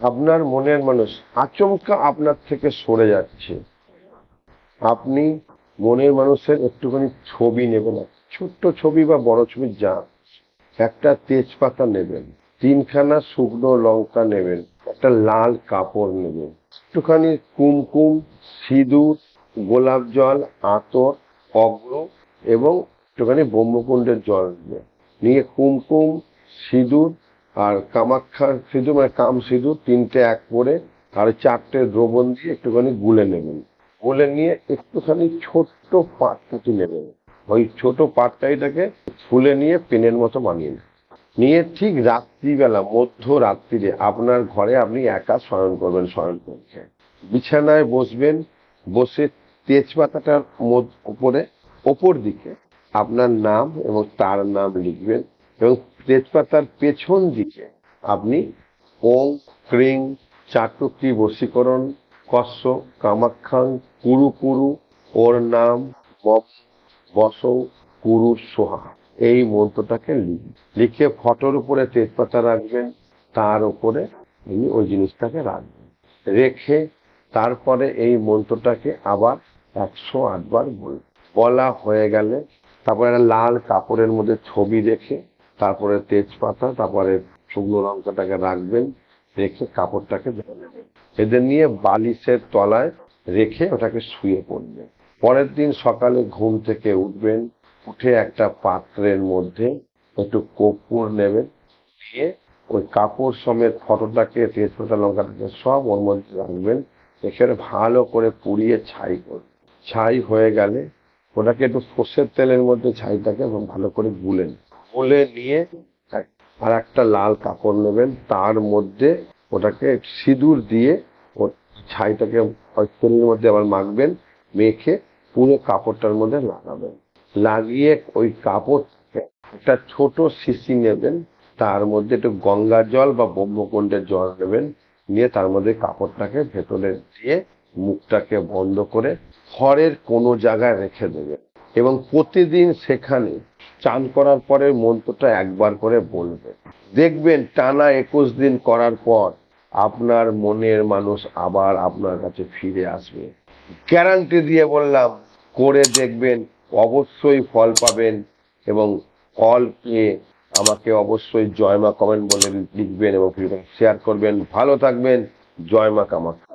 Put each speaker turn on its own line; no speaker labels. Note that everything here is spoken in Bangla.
আপনার মনের মানুষ আচমকা আপনার থেকে সরে যাচ্ছে। আপনি মনের মানুষের একটুখানি ছবি নেবেন ছোট্ট ছবি বা বড় ছবি যা একটা তেজপাতা নেবেন, তিনখানা শুকনো লঙ্কা নেবেন, একটা লাল কাপড় নেবেন। একটুখানি কুমকুম, সিঁদুর, গোলাপ জল, আতর, অগ্র এবং একটুখানি ব্রহ্মকুণ্ডের জল নেবেন নিয়ে কুমকুম, সিঁদুর আর কামাক্ষার সিঁদুর মানে কাম সিঁদুর, তিনটে এক করে আর চারটে দ্রবণ দিয়ে একটুখানি গুলে নেবেন। গুলে নিয়ে একটুখানি ছোট্ট পাটকাঠি নেবেন। ওই ছোট পাটকাঠিটাকে ফুলে নিয়ে পেনের মতো বানিয়ে নেবেন। নিয়ে ঠিক রাত্রিবেলা মধ্য রাত্রিরে আপনার ঘরে আপনি একা শয়ন করবেন, শয়ন করছে বিছানায় বসবেন, বসে তেজপাতাটার উপরে, ওপর দিকে আপনার নাম এবং তার নাম লিখবেন এবং তেজপাতার পেছন দিকে আপনি ওং ক্রিং চাটুকি বশীকরণ, কস্য কামাখ্যাং কুরু কুরু ওর নাম বসৌ, কুরু, সোহা। এই মন্ত্রটাকে লিখবেন লিখে ফটোর উপরে তেজপাতা রাখবেন, তার উপরে আপনি ওই জিনিসটাকে রাখবেন। রেখে তারপরে এই মন্ত্রটাকে আবার একশো আটবার বলবেন। বলা হয়ে গেলে তারপরে একটা লাল কাপড়ের মধ্যে ছবি রেখে তারপরে তেজপাতা, তারপরে শুকনো লঙ্কাটাকে রাখবেন, রেখে কাপড়টাকে এদের নিয়ে বালিশের তলায় রেখে ওটাকে শুয়ে পড়বেন। পরের দিন সকালে ঘুম থেকে উঠবেন, উঠে একটা পাত্রের মধ্যে একটু কর্পূর নেবেন, দিয়ে ওই কাপড় সমেত ফটোটাকে, তেজপাতা, লঙ্কাটাকে সব ওর মধ্যে রাখবেন এখানে ভালো করে পুড়িয়ে ছাই করবেন। ছাই হয়ে গেলে ওটাকে একটু সর্ষের তেলের মধ্যে ছাইটাকে ভালো করে গুলেন গুলে নিয়ে আর একটা লাল কাপড় নেবেন, তার মধ্যে ওটাকে সিঁদুর দিয়ে ও ছাইটাকে তেলের মধ্যে আবার মাখবেন, মেখে পুরো কাপড়টার মধ্যে লাগাবেন। লাগিয়ে ওই কাপড় একটা ছোট শিশি নেবেন, তার মধ্যে একটু গঙ্গা জল বা ব্রহ্মকুণ্ডের জল নেবেন, নিয়ে তার মধ্যে কাপড়টাকে ভেতরে দিয়ে মুখটাকে বন্ধ করে খড়ের কোনো জায়গায় রেখে দেবেন। এবং প্রতিদিন সেখানে চান করার পরে মন্ত্রটা একবার করে বলবেন দেখবেন টানা একুশ দিন করার পর আপনার মনের মানুষ আবার আপনার কাছে ফিরে আসবে। গ্যারান্টি দিয়ে বললাম, করে দেখবেন অবশ্যই ফল পাবেন এবং ফল পেয়ে আমাকে অবশ্যই জয়মা কমেন্ট বলে লিখবেন এবং শেয়ার করবেন। ভালো থাকবেন জয়মা কামাখ্যা